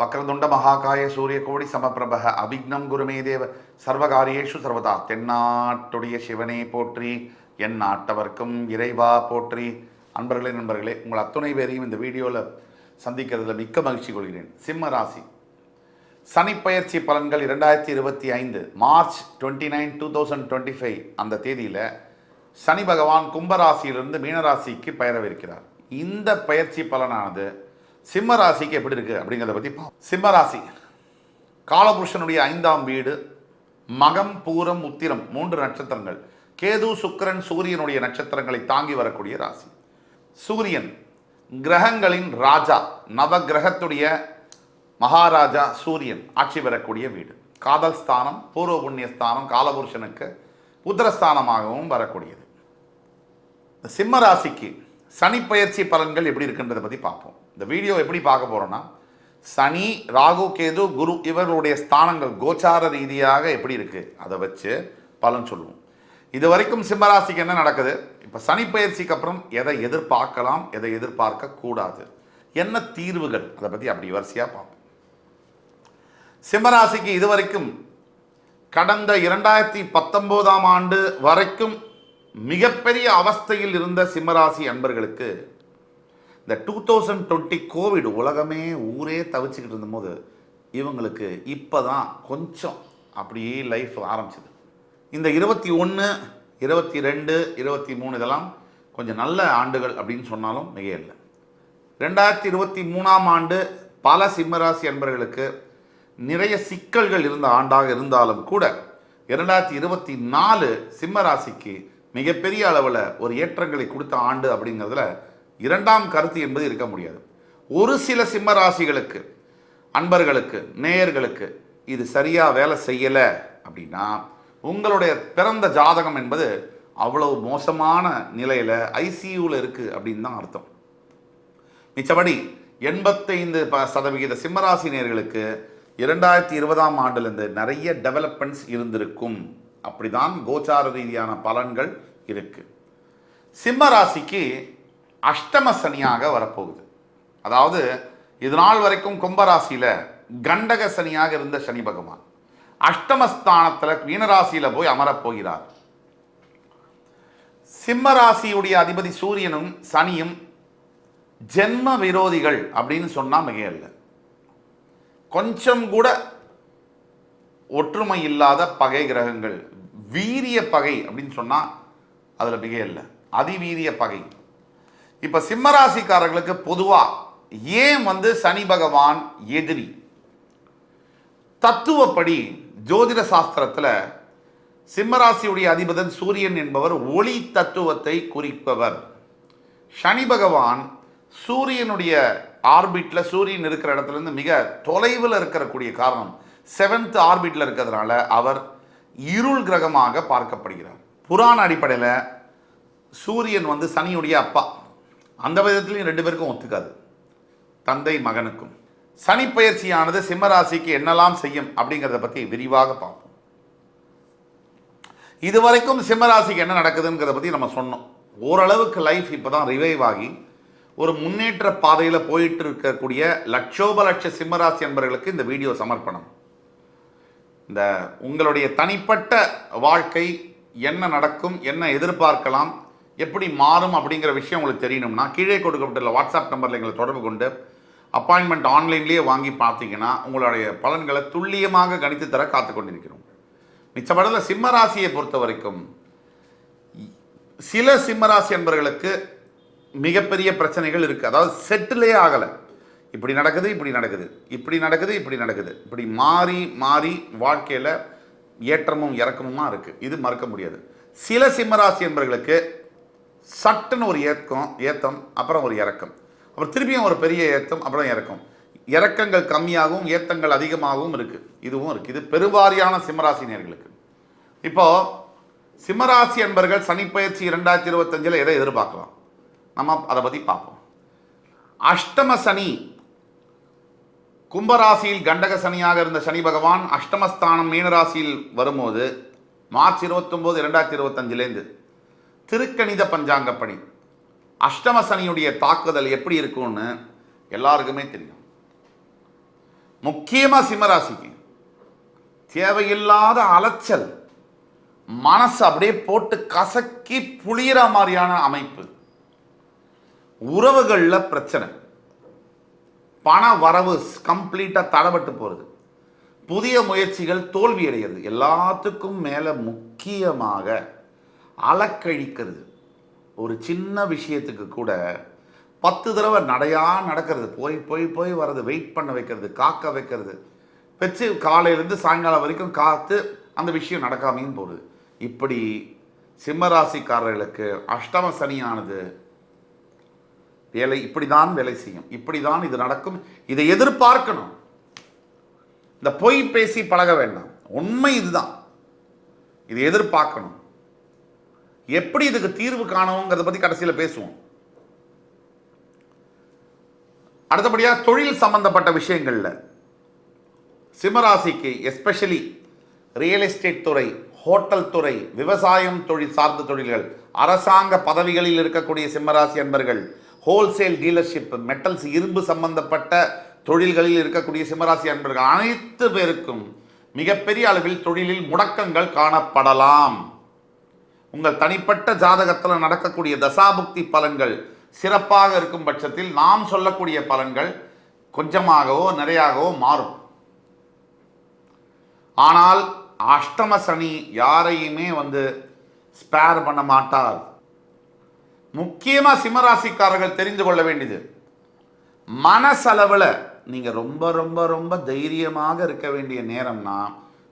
வக்ரதுண்ட மகாகாய சூரியகோடி சமப்பிரபக அபிக்னம் குருமே தேவ சர்வகாரியேஷு சர்வதா. தென்னாட்டுடைய சிவனே போற்றி என் நாட்டவர்க்கும் இறைவா போற்றி. அன்பர்களே நண்பர்களே உங்கள் அத்துணை பேரையும் இந்த வீடியோவில் சந்திக்கிறதுல மிக்க மகிழ்ச்சி கொள்கிறேன். சிம்ம ராசி. சனிப்பயிற்சி பலன்கள் இரண்டாயிரத்தி இருபத்தி ஐந்து March twenty nine two thousand twenty five அந்த தேதியில் சனி பகவான் கும்பராசியிலிருந்து மீனராசிக்கு பெயரவிருக்கிறார். இந்த பயிற்சி பலனானது சிம்ம ராசிக்கு எப்படி இருக்கு அப்படிங்கிறத பற்றி பார்ப்போம் சிம்ம ராசி. காலபுருஷனுடைய ஐந்தாம் வீடு மகம் பூரம் உத்திரம் மூன்று நட்சத்திரங்கள். கேது சுக்கிரன் சூரியனுடைய நட்சத்திரங்களை தாங்கி வரக்கூடிய ராசி. சூரியன் கிரகங்களின் ராஜா நவ கிரகத்துடைய மகாராஜா சூரியன் ஆட்சி பெறக்கூடிய வீடு. காதல் ஸ்தானம் பூர்வ புண்ணிய ஸ்தானம் காலபுருஷனுக்கு உத்தரஸ்தானமாகவும் வரக்கூடியது. சிம்மராசிக்கு சிம்ம ராசிக்கு சனி பயிற்சி பலன்கள் எப்படி இருக்குன்றதை பற்றி பார்ப்போம் இந்த வீடியோ எப்படி பார்க்க போகிறோன்னா சனி ராகு கேது குரு இவர்களுடைய ஸ்தானங்கள் கோச்சார ரீதியாக எப்படி இருக்குது அதை வச்சு பலன் சொல்லுவோம். இது வரைக்கும் சிம்மராசிக்கு என்ன நடக்குது? இப்போ சனி பயிற்சிக்கு அப்புறம் எதை எதிர்பார்க்கலாம் எதை எதிர்பார்க்க கூடாது. என்ன தீர்வுகள்? அதை பற்றி அப்படி வரிசையாக பார்ப்போம். சிம்மராசிக்கு இதுவரைக்கும் கடந்த இரண்டாயிரத்தி பத்தொம்போதாம் ஆண்டு வரைக்கும் மிகப்பெரிய அவஸ்தையில் இருந்த சிம்மராசி அன்பர்களுக்கு இந்த டூ தௌசண்ட் டுவெண்ட்டி கோவிட் உலகமே ஊரே தவிச்சுக்கிட்டு இருந்தபோது இவங்களுக்கு இப்போ தான் கொஞ்சம் அப்படியே லைஃப் ஆரம்பிச்சிது. இந்த இருபத்தி ஒன்று இருபத்தி ரெண்டு இருபத்தி மூணு இதெல்லாம் கொஞ்சம் நல்ல ஆண்டுகள் அப்படின்னு சொன்னாலும் மிக இல்லை. ரெண்டாயிரத்தி இருபத்தி மூணாம் ஆண்டு பல சிம்மராசி அன்பர்களுக்கு நிறைய சிக்கல்கள் இருந்த ஆண்டாக இருந்தாலும் கூட இரண்டாயிரத்தி இருபத்தி நாலு சிம்மராசிக்கு மிகப்பெரிய அளவில் ஒரு ஏற்றங்களை கொடுத்த ஆண்டு அப்படிங்கிறதுல இரண்டாம் கருத்து என்பது இருக்க முடியாது. ஒரு சில சிம்ம ராசிகளுக்கு அன்பர்களுக்கு நேயர்களுக்கு இது சரியாக வேலை செய்யலை அப்படின்னா உங்களுடைய பிறந்த ஜாதகம் என்பது அவ்வளவு மோசமான நிலையில் ஐசியூவில் இருக்குது அப்படின்னு தான் அர்த்தம். மிச்சபடி எண்பத்தைந்து ப சதவிகித சிம்மராசினியர்களுக்கு இரண்டாயிரத்தி இருபதாம் ஆண்டுலேருந்து நிறைய டெவலப்மெண்ட்ஸ் இருந்திருக்கும். அப்படிதான் கோச்சார ரீதியான பலன்கள் இருக்குது சிம்ம ராசிக்கு அஷ்டம சனியாக வரப்போகுது. அதாவது இது நாள் வரைக்கும் கும்பராசியில் கண்டக சனியாக இருந்த சனி பகவான். அஷ்டமஸ்தானத்தில் மீனராசியில் போய் அமரப் போகிறார். சிம்ம ராசியுடைய அதிபதி சூரியனும் சனியும் ஜென்ம விரோதிகள் அப்படின்னு சொன்னால் மிகையல்ல. கொஞ்சம் கூட ஒற்றுமை இல்லாத பகை கிரகங்கள் வீரிய பகை அப்படின்னு சொன்னால் அதில் மிகையல்ல. அதிவீரிய பகை. இப்போ சிம்மராசிக்காரர்களுக்கு பொதுவாக ஏன் வந்து சனி பகவான் எதிரி? தத்துவப்படி ஜோதிட சாஸ்திரத்தில் சிம்மராசியுடைய அதிபதன் சூரியன் என்பவர் ஒளி தத்துவத்தை குறிப்பவர். சனி பகவான் சூரியனுடைய ஆர்பிட்டில் சூரியன் இருக்கிற இடத்துல இருந்து மிக தொலைவில் இருக்கக்கூடிய காரணம் செவன்த் ஆர்பிட்டில் இருக்கிறதுனால அவர் இருள் கிரகமாக பார்க்கப்படுகிறார். புராண அடிப்படையில் சூரியன் வந்து சனியுடைய அப்பா. அந்த விதத்துலையும் ரெண்டு பேருக்கும் ஒத்துக்காது. தந்தை மகனுக்கும். சனிப்பயிற்சியானது சிம்மராசிக்கு என்னெல்லாம் செய்யும் அப்படிங்கிறத பற்றி விரிவாக பார்ப்போம். இதுவரைக்கும் சிம்மராசிக்கு என்ன நடக்குதுங்கிறத பற்றி நம்ம சொன்னோம். ஓரளவுக்கு லைஃப் இப்போ தான் ரிவைவ் ஆகி ஒரு முன்னேற்ற பாதையில் போயிட்டு இருக்கக்கூடிய லட்சோப லட்ச சிம்மராசி என்பவர்களுக்கு இந்த வீடியோ சமர்ப்பணம். இந்த உங்களுடைய தனிப்பட்ட வாழ்க்கை என்ன நடக்கும் என்ன எதிர்பார்க்கலாம் எப்படி மாறும் அப்படிங்கிற விஷயம் உங்களுக்கு தெரியணும்னா கீழே கொடுக்கப்பட்டுள்ள வாட்ஸ்அப் நம்பரில் எங்களை தொடர்பு கொண்டு அப்பாயின்மெண்ட் ஆன்லைன்லேயே வாங்கி பார்த்தீங்கன்னா உங்களுடைய பலன்களை துல்லியமாக கணித்து தர காத்து கொண்டிருக்கிறோம். மிச்சப்படல சிம்ம ராசியை பொறுத்த வரைக்கும் சில சிம்மராசி என்பவர்களுக்கு மிகப்பெரிய பிரச்சனைகள் இருக்குது அதாவது செட்டிலே ஆகலை. இப்படி நடக்குது இப்படி நடக்குது. இப்படி நடக்குது இப்படி நடக்குது. இப்படி மாறி மாறி வாழ்க்கையில் ஏற்றமும் இறக்கமுமா இருக்குது இது மறக்க முடியாது. சில சிம்மராசி என்பவர்களுக்கு சட்டுன்னு ஒரு ஏக்கம் ஏத்தம் அப்புறம் ஒரு இறக்கம். அப்புறம் திருப்பியும் ஒரு பெரிய ஏத்தம் அப்புறம் இறக்கம். இறக்கங்கள் கம்மியாகவும் ஏத்தங்கள் அதிகமாகவும் இருக்குது இதுவும் இருக்குது இது பெருவாரியான சிம்மராசினியர்களுக்கு. இப்போது சிம்மராசி என்பர்கள் சனிப்பயிற்சி இரண்டாயிரத்தி இருபத்தஞ்சில் எதை எதிர்பார்க்கலாம்? நம்ம அதை பற்றி பார்ப்போம். அஷ்டம சனி கும்பராசியில் கண்டக சனியாக இருந்த சனி பகவான் அஷ்டமஸ்தானம் மீனராசியில் வரும்போது மார்ச் இருபத்தொம்போது இரண்டாயிரத்தி இருபத்தஞ்சிலேருந்து திருக்கணித பஞ்சாங்கப்படி அஷ்டம சனியுடைய தாக்குதல் எப்படி இருக்கும்னு எல்லாருக்குமே தெரியும். முக்கியமாக சிம்மராசிக்கு. தேவையில்லாத அலைச்சல். மனசு அப்படியே போட்டு கசக்கி புளியிற மாதிரியான அமைப்பு. உறவுகளில் பிரச்சனை. பண வரவு கம்ப்ளீட்டாக தடப்பட்டு போகிறது புதிய முயற்சிகள் தோல்வி அடைகிறது எல்லாத்துக்கும் மேலே முக்கியமாக அலக்கழிக்கிறது. ஒரு சின்ன விஷயத்துக்கு கூட பத்து தடவை நடையாக நடக்கிறது. போய் போய் போய் வர்றது வெயிட் பண்ண வைக்கிறது காக்க வைக்கிறது. வச்சு காலையிலேருந்து சாயங்காலம் வரைக்கும் காத்து அந்த விஷயம் நடக்காமையும் போகுது இப்படி சிம்மராசிக்காரர்களுக்கு அஷ்டம சனியானது வேலை இப்படிதான் வேலை செய்யும். இப்படி தான் இது நடக்கும். இதை எதிர்பார்க்கணும். இந்த பொய் பேசி பழக வேண்டாம். உண்மை இதுதான். இதை எதிர்பார்க்கணும். எப்படி இதுக்கு தீர்வு காணவுங்கிறத பற்றி கடைசியில் பேசுவோம். அடுத்தபடியாக தொழில் சம்பந்தப்பட்ட விஷயங்களில் சிம்மராசிக்கு எஸ்பெஷலி ரியல் எஸ்டேட் துறை ஹோட்டல் துறை விவசாயம் தொழில் சார்ந்த தொழில்கள் அரசாங்க பதவிகளில் இருக்கக்கூடிய சிம்மராசி அன்பர்கள் ஹோல்சேல் டீலர்ஷிப் மெட்டல்ஸ் இரும்பு சம்பந்தப்பட்ட தொழில்களில் இருக்கக்கூடிய சிம்மராசி அன்பர்கள் அனைத்து பேருக்கும் மிகப்பெரிய அளவில் தொழிலில் முடக்கங்கள் காணப்படலாம். உங்கள் தனிப்பட்ட ஜாதகத்தில் நடக்கக்கூடிய தசாபுக்தி பலன்கள் சிறப்பாக இருக்கும் பட்சத்தில் நாம் சொல்லக்கூடிய பலன்கள் கொஞ்சமாகவோ நிறையாகவோ மாறும். ஆனால் அஷ்டம சனி யாரையுமே வந்து ஸ்பேர் பண்ண மாட்டார். முக்கியமாக சிம்மராசிக்காரர்கள் தெரிந்து கொள்ள வேண்டியது மனசளவில் நீங்கள் ரொம்ப ரொம்ப ரொம்ப தைரியமாக இருக்க வேண்டிய நேரம்னா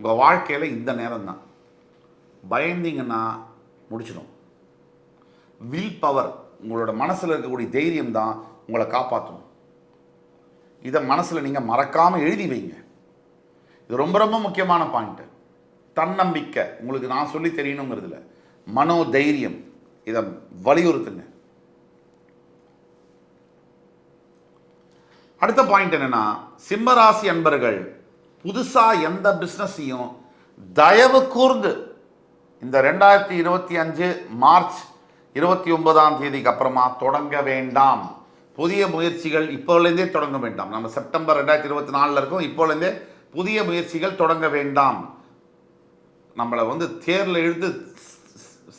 உங்கள் வாழ்க்கையில் இந்த நேரம் தான் பயந்தீங்கன்னா முடிச்சிடும். வில் பவர் உங்களோட மனசில் இருக்கக்கூடிய தைரியம் தான் உங்களை காப்பாற்றும் இதை மனசுல நீங்கள் மறக்காமல் எழுதி வைங்க. இது ரொம்ப ரொம்ப முக்கியமான பாயிண்ட்டு தன்னம்பிக்கை உங்களுக்கு நான் சொல்லி தெரியணுங்கிறதுல. மனோ தைரியம் இதை வலியுறுத்துங்க. அடுத்த பாயிண்ட் என்னன்னா சிம்மராசி அன்பர்கள் புதுசாக எந்த பிஸ்னஸையும் தயவு கூர்ந்து இந்த ரெண்டாயிரத்தி இருபத்தி அஞ்சு மார்ச் இருபத்தி ஒன்பதாம் தேதிக்கு அப்புறமா தொடங்க வேண்டாம். புதிய முயற்சிகள் இப்போலேருந்தே தொடங்க வேண்டாம். நம்ம செப்டம்பர் ரெண்டாயிரத்தி இருபத்தி நாலில் இருக்கோம். இப்போலேருந்தே புதிய முயற்சிகள் தொடங்க வேண்டாம். நம்மளை வந்து தேரில் இழுத்து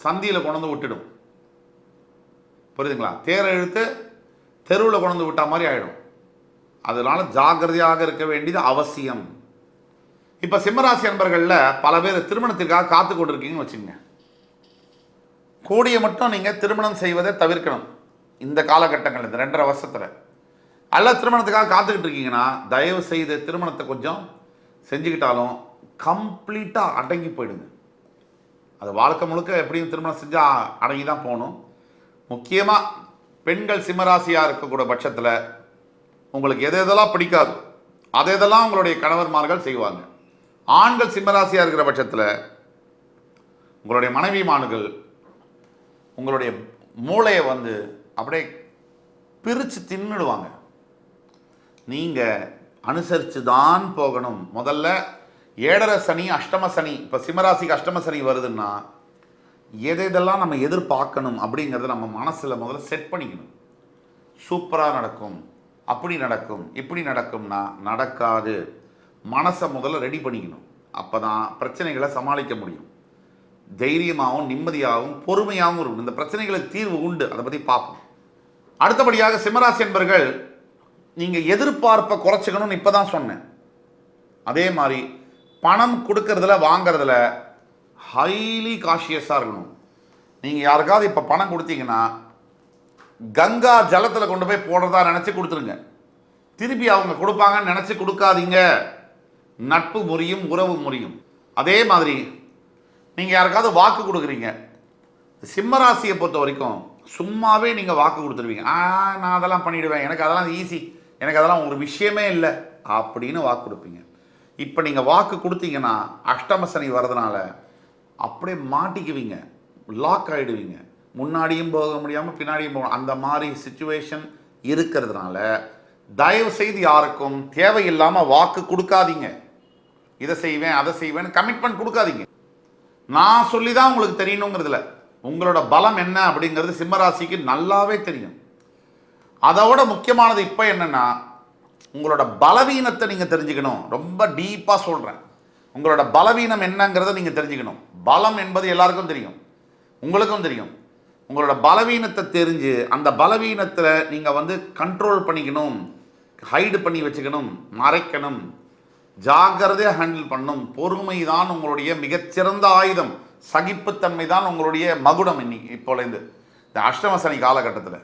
சந்தியில் கொண்டு விட்டுடும். புரியுதுங்களா? தேரை இழுத்து தெருவில் கொண்டு விட்டா மாதிரி ஆயிடும். அதனால் ஜாக்கிரதையாக இருக்க வேண்டியது அவசியம். இப்போ சிம்மராசி அன்பர்களில் பல பேர் திருமணத்திற்காக காத்து கொண்டிருக்கீங்கன்னு வச்சுக்கோங்க. கூடிய மட்டும் நீங்கள் திருமணம் செய்வதை தவிர்க்கணும். இந்த காலகட்டங்கள் இந்த ரெண்டரை வருஷத்தில். அல்ல திருமணத்துக்காக காத்துக்கிட்டு இருக்கீங்கன்னா தயவு செய்து திருமணத்தை கொஞ்சம் செஞ்சுக்கிட்டாலும் கம்ப்ளீட்டாக அடங்கி போயிடுங்க. அது வாழ்க்கை முழுக்க எப்படியும் திருமணம் செஞ்சால் அடங்கி தான் போகணும். முக்கியமாக பெண்கள் சிம்மராசியாக இருக்கக்கூடிய பட்சத்தில் உங்களுக்கு எது எதெல்லாம் பிடிக்காது அதை இதெல்லாம் உங்களுடைய கணவர்மார்கள் செய்வாங்க. ஆண்கள் சிம்மராசியாக இருக்கிற பட்சத்தில் உங்களுடைய மனைவிமான்கள் உங்களுடைய மூளையை வந்து அப்படியே பிரித்து தின்னுடுவாங்க. நீங்கள் அனுசரித்து தான் போகணும். முதல்ல ஏழரை சனி அஷ்டம சனி இப்போ சிம்மராசிக்கு அஷ்டம சனி வருதுன்னா எதை இதெல்லாம் நம்ம எதிர்பார்க்கணும் அப்படிங்கிறத நம்ம மனசில் முதல்ல செட் பண்ணிக்கணும். சூப்பராக நடக்கும். அப்படி நடக்கும். இப்படி நடக்கும்னா நடக்காது. மனசை முதல்ல ரெடி பண்ணிக்கணும். அப்போ தான் பிரச்சனைகளை சமாளிக்க முடியும். தைரியமாகவும் நிம்மதியாகவும் பொறுமையாகவும் இருக்கும் இந்த பிரச்சனைகளுக்கு தீர்வு உண்டு. அதை பற்றி பார்ப்போம். அடுத்தபடியாக சிம்மராசி என்பர்கள் நீங்கள் எதிர்பார்ப்பை குறைச்சிக்கணும்னு இப்போ தான் சொன்னேன். அதே மாதிரி பணம் கொடுக்கறதுல வாங்கிறதுல ஹைலி காஷியஸாக இருக்கணும். நீங்கள் யாருக்காவது இப்போ பணம் கொடுத்தீங்கன்னா கங்கா ஜலத்தில் கொண்டு போய் போடுறதா நினச்சி கொடுத்துருங்க. திருப்பி அவங்க கொடுப்பாங்கன்னு நினச்சி கொடுக்காதீங்க. நட்பு முறியும் உறவு முறியும். அதே மாதிரி நீங்கள் யாருக்காவது வாக்கு கொடுக்குறீங்க. சிம்மராசியை பொறுத்த வரைக்கும் சும்மாவே நீங்கள் வாக்கு கொடுத்துருவீங்க. ஆ நான் அதெல்லாம் பண்ணிவிடுவேன் எனக்கு அதெல்லாம் ஈஸி எனக்கு அதெல்லாம் ஒரு விஷயமே இல்லை. அப்படின்னு வாக்கு கொடுப்பீங்க. இப்போ நீங்கள் வாக்கு கொடுத்தீங்கன்னா அஷ்டம சனி வரதுனால அப்படியே மாட்டிக்குவீங்க. லாக் ஆகிடுவீங்க முன்னாடியும் போக முடியாமல் பின்னாடியும் போக அந்த மாதிரி சுச்சுவேஷன் இருக்கிறதுனால தயவு செய்து யாருக்கும் தேவையில்லாமல் வாக்கு கொடுக்காதீங்க. இதை செய்வேன் அதை செய்வேன்னு கமிட்மெண்ட் கொடுக்காதீங்க. நான் சொல்லி தான் உங்களுக்கு தெரியணுங்கிறதுல. உங்களோட பலம் என்ன அப்படிங்கிறது சிம்மராசிக்கு நல்லாவே தெரியும். அதோட முக்கியமானது இப்போ என்னென்னா உங்களோட பலவீனத்தை நீங்கள் தெரிஞ்சுக்கணும். ரொம்ப டீப்பாக சொல்கிறேன் உங்களோட பலவீனம் என்னங்கிறத நீங்கள் தெரிஞ்சுக்கணும். பலம் என்பது எல்லாருக்கும் தெரியும். உங்களுக்கும் தெரியும். உங்களோட பலவீனத்தை தெரிஞ்சு அந்த பலவீனத்தில் நீங்கள் வந்து கண்ட்ரோல் பண்ணிக்கணும். ஹைடு பண்ணி வச்சுக்கணும். மறைக்கணும். ஜாக்கிரதையாக ஹேண்டில் பண்ணும். பொறுமை தான் உங்களுடைய மிகச்சிறந்த ஆயுதம். சகிப்புத்தன்மை தான் உங்களுடைய மகுடம் இன்னைக்கு இப்போலேருந்து இந்த அஷ்டம சனி காலகட்டத்தில்.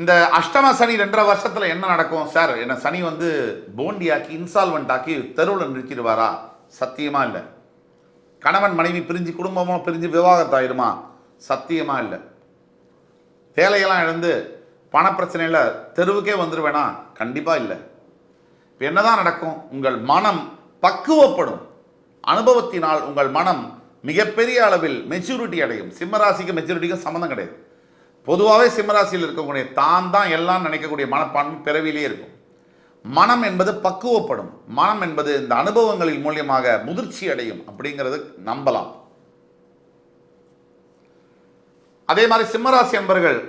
இந்த அஷ்டம சனி ரெண்டரை வருஷத்தில் என்ன நடக்கும்? சார் என்ன சனி வந்து போண்டியாக்கி இன்சால்வெண்ட் ஆக்கி தெருவில் நிறுத்திடுவாரா? சத்தியமாக இல்லை. கணவன் மனைவி பிரிஞ்சு குடும்பமாக பிரிஞ்சு விவாகரத்தாயிடுமா சத்தியமாக இல்லை. வேலையெல்லாம் இழந்து பணப்பிரச்சனையில் தெருவுக்கே வந்துடுவேனா கண்டிப்பாக இல்லை. இப்போ என்னதான் நடக்கும்? உங்கள் மனம் பக்குவப்படும். அனுபவத்தினால் உங்கள் மனம் மிகப்பெரிய அளவில் மெச்சூரிட்டி அடையும். சிம்மராசிக்கு மெச்சூரிட்டிக்கும் சம்மந்தம் கிடையாது. பொதுவாகவே சிம்மராசியில் இருக்கக்கூடிய தான் தான் எல்லாம் நினைக்கக்கூடிய மனப்பான்மை பிறவிலே இருக்கும். மனம் என்பது பக்குவப்படும். மனம் என்பது இந்த அனுபவங்களின் மூலியமாக முதிர்ச்சி அடையும் அப்படிங்கிறது நம்பலாம். அதே மாதிரி சிம்மராசி என்பர்கள்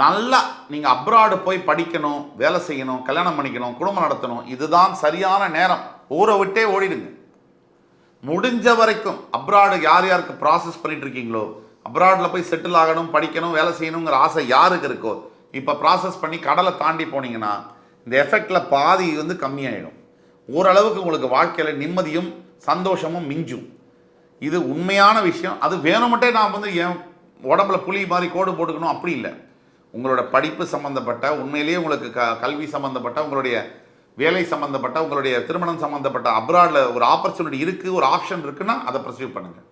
நல்லா நீங்கள் அப்ராடு போய் படிக்கணும் வேலை செய்யணும் கல்யாணம் பண்ணிக்கணும் குடும்பம் நடத்தணும் இதுதான் சரியான நேரம். ஊரை விட்டே ஓடிடுங்க. முடிஞ்ச வரைக்கும் அப்ராடு யார் யாருக்கு ப்ராசஸ் பண்ணிட்டு இருக்கீங்களோ அப்ராடில் போய் செட்டில் ஆகணும் படிக்கணும் வேலை செய்யணுங்கிற ஆசை யாருக்கு இருக்கோ இப்போ ப்ராசஸ் பண்ணி கடலை தாண்டி போனீங்கன்னா இந்த எஃபெக்டில் பாதி வந்து கம்மியாயிடும். ஓரளவுக்கு உங்களுக்கு வாழ்க்கையில் நிம்மதியும் சந்தோஷமும் மிஞ்சும். இது உண்மையான விஷயம். அது வேணுமட்டே நான் வந்து என் உடம்புல புலி மாதிரி கோடு போட்டுக்கணும் அப்படி இல்லை. உங்களோட படிப்பு சம்மந்தப்பட்ட உண்மையிலேயே உங்களுக்கு க கல்வி சம்மந்தப்பட்ட உங்களுடைய வேலை சம்மந்தப்பட்ட உங்களுடைய திருமணம் சம்மந்தப்பட்ட அப்ராடில் ஒரு ஆப்பர்ச்சுனிட்டி இருக்குது ஒரு ஆப்ஷன் இருக்குன்னா அதை ப்ரொசீவ் பண்ணுங்கள்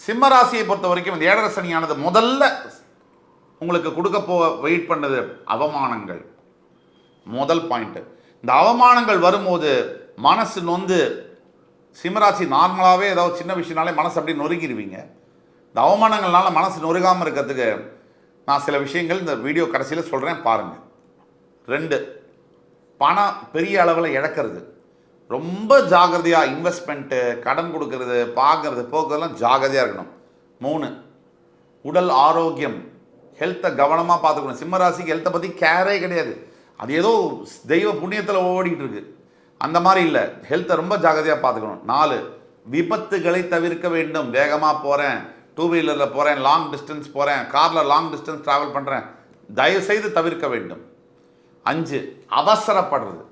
சிம்ம ராசியை பொறுத்த வரைக்கும் இந்த ஏழரை சனியானது முதல்ல உங்களுக்கு கொடுக்க போ வெயிட் பண்ணது அவமானங்கள். முதல் பாயிண்ட்டு இந்த அவமானங்கள் வரும்போது மனசு நொந்து சிம்மராசி நார்மலாகவே ஏதாவது சின்ன விஷயம்னாலே மனசு அப்படி நொறுங்கிடுவீங்க இந்த அவமானங்கள்னால மனசு நொறுகாமல் இருக்கிறதுக்கு நான் சில விஷயங்கள் இந்த வீடியோ கடைசியில் சொல்கிறேன் பாருங்கள் ரெண்டு பணம் பெரிய அளவில் இழக்கிறது. ரொம்ப ஜாகிரதையாக இன்வெஸ்ட்மெண்ட்டு கடன் கொடுக்கறது பார்க்கறது போக்குறதெல்லாம் ஜாகிரதையாக இருக்கணும். மூணு உடல் ஆரோக்கியம் ஹெல்த்தை கவனமாக பார்த்துக்கணும். சிம்மராசிக்கு ஹெல்த்தை பற்றி கேரே கிடையாது. அது ஏதோ தெய்வ புண்ணியத்தில் ஓடிட்டு இருக்கு. அந்த மாதிரி இல்லை. ஹெல்த்தை ரொம்ப ஜாகிரதையாக பார்த்துக்கணும். நாலு விபத்துகளை தவிர்க்க வேண்டும். வேகமாக போகிறேன் டூ வீலரில் போகிறேன் லாங் டிஸ்டன்ஸ் போகிறேன் காரில் லாங் டிஸ்டன்ஸ் ட்ராவல் பண்ணுறேன் தயவுசெய்து தவிர்க்க வேண்டும். அஞ்சு அவசரப்படுறது.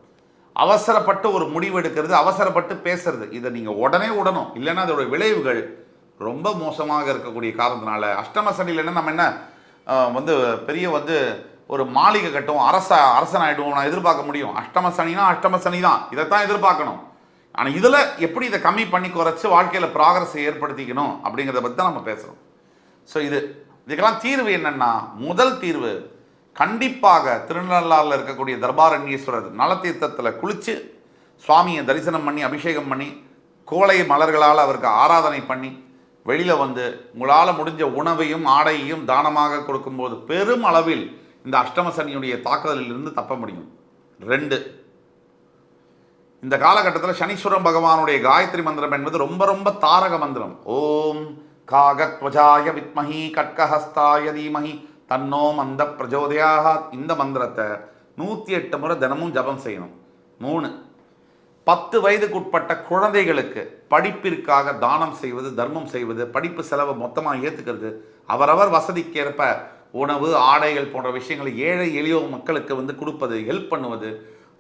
அவசரப்பட்டு ஒரு முடிவு எடுக்கிறது அவசரப்பட்டு பேசுறது. இதை நீங்கள் உடனே விடணும் இல்லைன்னா அதோட விளைவுகள் ரொம்ப மோசமாக இருக்கக்கூடிய காரணத்தினால அஷ்டம சனியில் நம்ம என்ன வந்து பெரிய வந்து ஒரு மாளிகை கட்டும் அரச அரசன் ஆகிடுவோம் நான் எதிர்பார்க்க முடியும். அஷ்டம சனினா அஷ்டம சனி தான் இதைத்தான் எதிர்பார்க்கணும். ஆனால் இதில் எப்படி இதை கம்மி பண்ணி குறைச்சி வாழ்க்கையில் ப்ராக்ரஸை ஏற்படுத்திக்கணும் அப்படிங்கிறத பற்றி தான் நம்ம பேசுகிறோம் ஸோ இது இதுக்கெல்லாம் தீர்வு என்னென்னா முதல் தீர்வு கண்டிப்பாக திருநள்ளாறில் இருக்கக்கூடிய தர்பாரண்யேஸ்வரர் நலத்தீர்த்தத்தில் குளித்து சுவாமியை தரிசனம் பண்ணி அபிஷேகம் பண்ணி கோளை மலர்களால் அவருக்கு ஆராதனை பண்ணி வெளியில் வந்து உங்களால் முடிஞ்ச உணவையும் ஆடையையும் தானமாக கொடுக்கும்போது பெரும் அளவில் இந்த அஷ்டம சனியுடைய தாக்குதலில் இருந்து தப்ப முடியும். ரெண்டு இந்த காலகட்டத்தில் சனீஸ்வரன் பகவானுடைய காயத்ரி மந்திரம் என்பது ரொம்ப ரொம்ப தாரக மந்திரம். ஓம் காகத்வஜாய வித்மஹி கட்கஹஸ்தாய தீமஹி தன்னோ மந்த பிரஜோதயாக இந்த மந்திரத்தை நூற்றி எட்டு முறை தினமும் ஜபம் செய்யணும். மூணு பத்து வயதுக்குட்பட்ட குழந்தைகளுக்கு படிப்பிற்காக தானம் செய்வது தர்மம் செய்வது படிப்பு செலவை மொத்தமாக ஏற்றுக்கிறது அவரவர் வசதிக்கேற்ப உணவு ஆடைகள் போன்ற விஷயங்களை ஏழை எளியோர் மக்களுக்கு வந்து கொடுப்பது ஹெல்ப் பண்ணுவது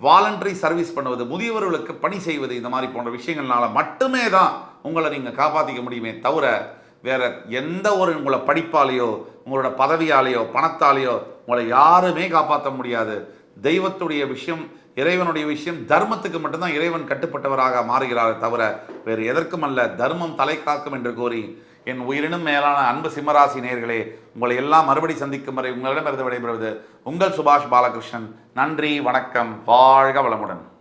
வாலண்டரி சர்வீஸ் பண்ணுவது முதியவர்களுக்கு பணி செய்வது இந்த மாதிரி போன்ற விஷயங்கள்னால மட்டுமே தான் உங்களை நீங்கள் காப்பாற்றிக்க முடியுமே தவிர வேற எந்த ஒரு உங்களை படிப்பாலேயோ உங்களோட பதவியாலேயோ பணத்தாலேயோ உங்களை யாருமே காப்பாற்ற முடியாது. தெய்வத்துடைய விஷயம் இறைவனுடைய விஷயம் தர்மத்துக்கு மட்டும்தான் இறைவன் கட்டுப்பட்டவராக மாறுகிறார் தவிர வேறு எதற்கும் அல்ல தர்மம் தலை காக்கும் என்று கூறி என் உயிரினும் மேலான அன்பு சிம்மராசி நேர்களே உங்களை எல்லாம் மறுபடி சந்திக்கும் வரை உங்களிடமிருந்து விடைபெறுவது உங்கள் சுபாஷ் பாலகிருஷ்ணன். நன்றி வணக்கம் வாழ்க வளமுடன்.